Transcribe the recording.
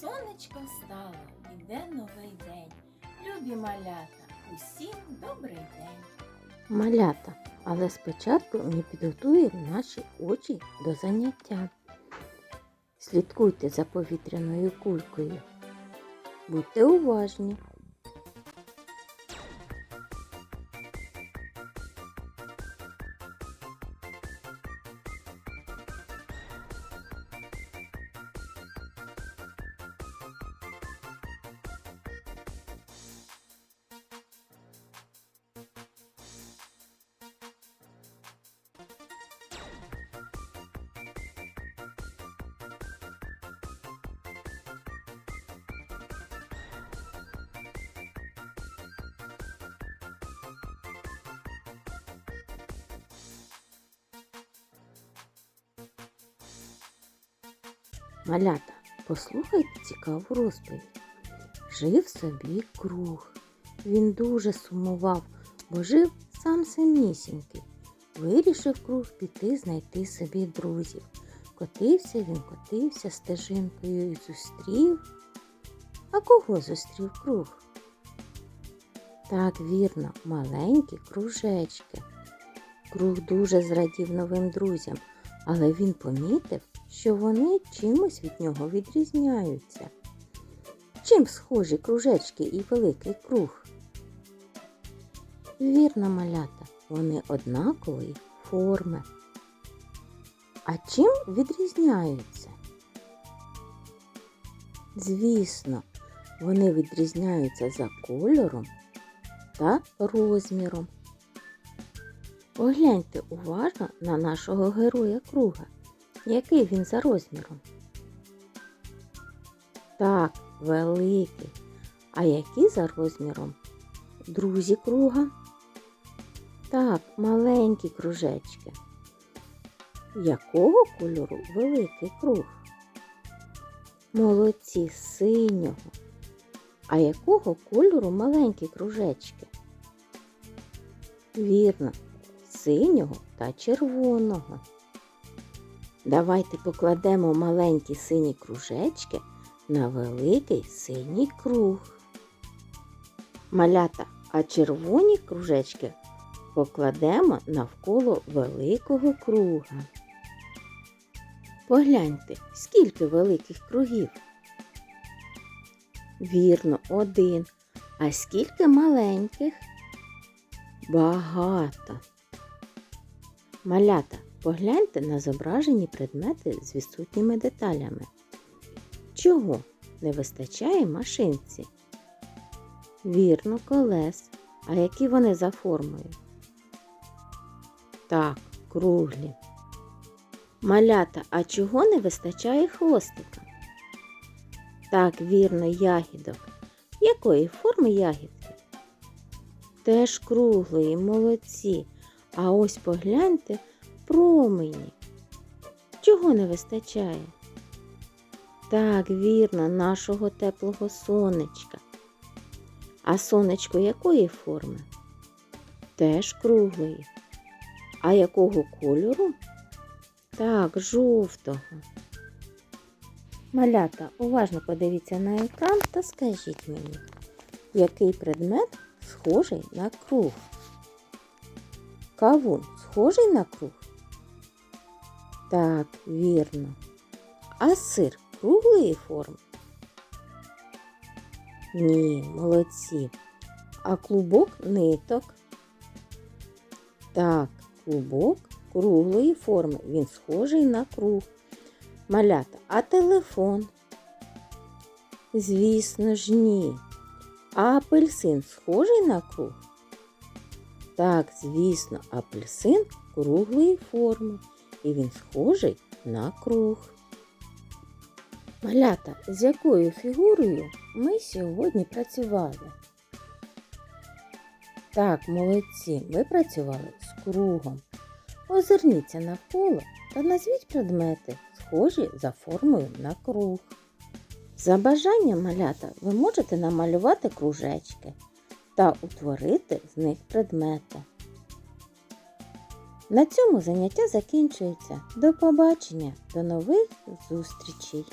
Сонечко встало, йде новий день. Любі малята, усім добрий день. Малята, але спочатку ми підготуємо наші очі до заняття. Слідкуйте за повітряною кулькою. Будьте уважні. Малята, послухайте цікаву розповідь. Жив собі круг. Він дуже сумував, бо жив сам самісінький. Вирішив круг піти знайти собі друзів. Котився він, котився стежинкою і зустрів. А кого зустрів круг? Так, вірно, маленькі кружечки. Круг дуже зрадів новим друзям, але він помітив, що вони чимось від нього відрізняються. Чим схожі кружечки і великий круг? Вірно, малята, вони однакової форми. А чим відрізняються? Звісно, вони відрізняються за кольором та розміром. Погляньте уважно на нашого героя круга. Який він за розміром? Так, великий. А які за розміром? Друзі круга? Так, маленькі кружечки. Якого кольору великий круг? Молодці синього. А якого кольору маленькі кружечки? Вірно, синього та червоного. Давайте покладемо маленькі сині кружечки на великий синій круг. Малята, а червоні кружечки покладемо навколо великого круга. Погляньте, скільки великих кругів. Вірно, один. А скільки маленьких? Багато. Малята, погляньте на зображені предмети з відсутніми деталями. Чого не вистачає машинці? Вірно, колес. А які вони за формою? Так, круглі. Малята, а чого не вистачає хвостика? Так, вірно, ягідок. Якої форми ягідки? Теж круглої, молодці. А ось погляньте промені. Чого не вистачає? Так, вірно, нашого теплого сонечка. А сонечко якої форми? Теж круглої. А якого кольору? Так, жовтого. Малята, уважно подивіться на екран та скажіть мені, який предмет схожий на круг? Кавун схожий на круг? Так, вірно. А сир круглої форми? Ні, молодці. А клубок ниток? Так, клубок круглої форми. Він схожий на круг. Малята, а телефон? Звісно ж, ні. А апельсин схожий на круг? Так, звісно, апельсин круглої форми, і він схожий на круг. Малята, з якою фігурою ми сьогодні працювали? Так, молодці, ми працювали з кругом. Озирніться навколо та назвіть предмети, схожі за формою на круг. За бажанням малята ви можете намалювати кружечки та утворити з них предмети. На цьому заняття закінчується. До побачення, до нових зустрічей!